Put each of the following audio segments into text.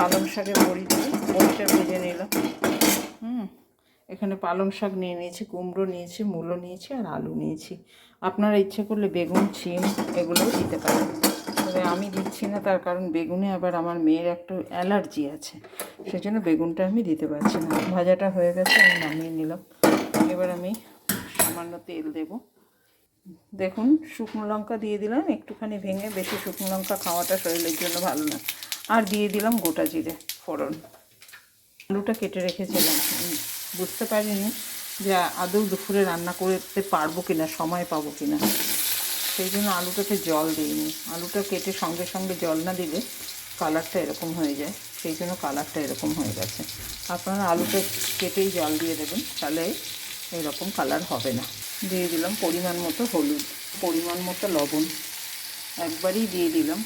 পালং শাকের বড়ি দিয়ে বড়িটা ভেজে নিলাম। হুম, এখানে পালং শাক নিয়ে নিয়েছি, কুমড়ো নিয়েছি, মূলো নিয়েছি আর আলু নিয়েছি। আপনারা ইচ্ছে করলে বেগুন, শিম এগুলোও দিতে পারেন। তবে আমি দিচ্ছি না, তার কারণ বেগুনে আবার আমার মেয়ের একটু অ্যালার্জি আছে। সেজন্য বেগুনটা আমি দিতে পারছি না। ভাজাটা হয়ে গেছে, আমি নামিয়ে নিলাম। এবার আমি সামান্য তেল দেবো। দেখুন, শুকনো লঙ্কা দিয়ে দিলাম, একটুখানি ভেঙে বেশি শুকনো লঙ্কা খাওয়াটা শরীরের জন্য ভালো না। আর দিয়ে দিলাম গোটা জিরে ফোড়ন। আলুটা কেটে রেখেছিলাম। বুঝতে পারিনি যে আদৌ দুপুরে রান্না করতে পারব কিনা, সময় পাবো কিনা। সেই জন্য আলুটাকে জল দিইনি। আলুটা কেটে সঙ্গে সঙ্গে জল না দিলে কালারটা এরকম হয়ে যায়। সেই জন্য কালারটা এরকম হয়ে গেছে। আপনারা আলুটা কেটেই জল দিয়ে দেবেন, তাহলে এরকম কালার হবে না। দিয়ে দিলাম পরিমাণ মতো হলুদ, পরিমাণ মতো লবণ। একবারই দিয়ে দিলাম।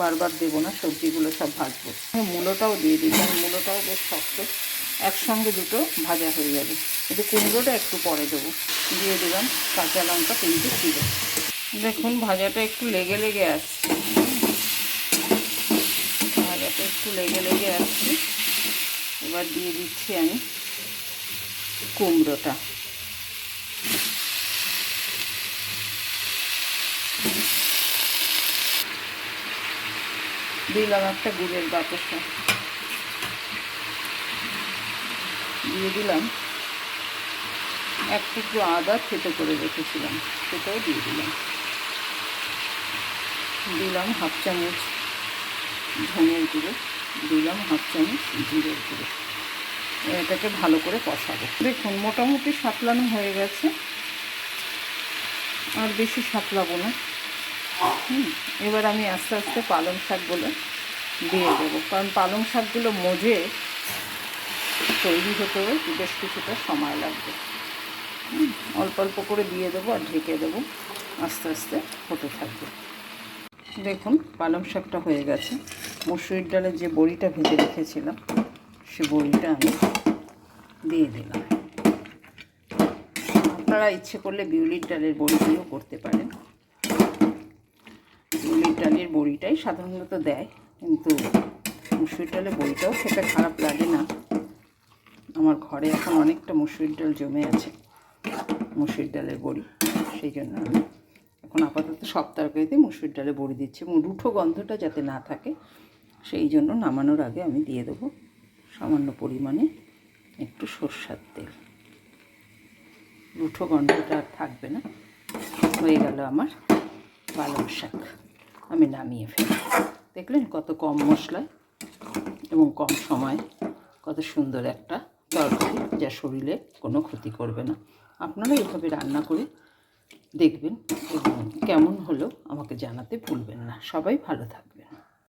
বারবার দেবো না, সবজিগুলো সব ভাজবো। মূলোটাও দিয়ে দিলাম মূলোটাও বেশ শক্ত। একসঙ্গে দুটো ভাজা হয়ে যাবে। কিন্তু কুমড়োটা একটু পরে দেবো। দিয়ে দিলাম কাঁচা লঙ্কা, তিনটে ছিল দেখুন, ভাজাটা একটু লেগে লেগে আসছে। ভাজাটা একটু লেগে লেগে আসছে। এবার দিয়ে দিচ্ছি আমি কুমড়োটা। দিলাম একটা গুড়ের বাতাসা দিয়ে দিলাম। এক টুকরো আদা থেতো করে রেখেছিলাম, সেটাও দিয়ে দিলাম। দিলাম হাফ চামচ ধনের গুঁড়ো, দিলাম হাফ চামচ জিরের গুঁড়ো। এটাকে ভালো করে কষাবো। দেখুন, মোটামুটি সাতলানো হয়ে গেছে। আর বেশি সাতলাবো না। হুম, এবার আমি আস্তে আস্তে পালং শাকগুলো দিয়ে দেবো। কারণ পালং শাকগুলো মজে তৈরি হতেও বেশ কিছুটা সময় লাগবে। অল্প অল্প করে দিয়ে দেবো আর ঢেকে দেবো। আস্তে আস্তে হতে থাকবে। দেখুন, পালং শাকটা হয়ে গেছে। মুসুরির ডালের যে বড়িটা ভেজে রেখেছিলাম, সে বড়িটা আমি দিয়ে দিলাম। আপনারা ইচ্ছে করলে বিউলির ডালের বড়ি দিয়েও করতে মুসুরির ডালের বড়িটাই সাধারণত দেয়, কিন্তু মুসুরির ডালের বড়িটাও খেতে খারাপ লাগে না। আমার ঘরে এখন অনেকটা মুসুরির ডাল জমে আছে মুসুরির ডালের বড়ি, সেই জন্য আমি এখন আপাতত সব তরকারিতে মুসুরির ডালে বড়ি দিচ্ছি রুঠো গন্ধটা যাতে না থাকে, সেই জন্য নামানোর আগে আমি দিয়ে দেবো সামান্য পরিমাণে একটু সর্ষার তেল। রুঠো গন্ধটা আর থাকবে না, হয়ে গেল আমার পালং শাক। আমি নামিয়ে ফেলি। দেখলেন কত কম মশলায় এবং কম সময়ে, কত সুন্দর একটা তরকারি যা শরীরে কোনো ক্ষতি করবে না। আপনারা এইভাবে রান্না করে দেখবেন এবং কেমন হলো আমাকে জানাতে ভুলবেন না। সবাই ভালো থাকবে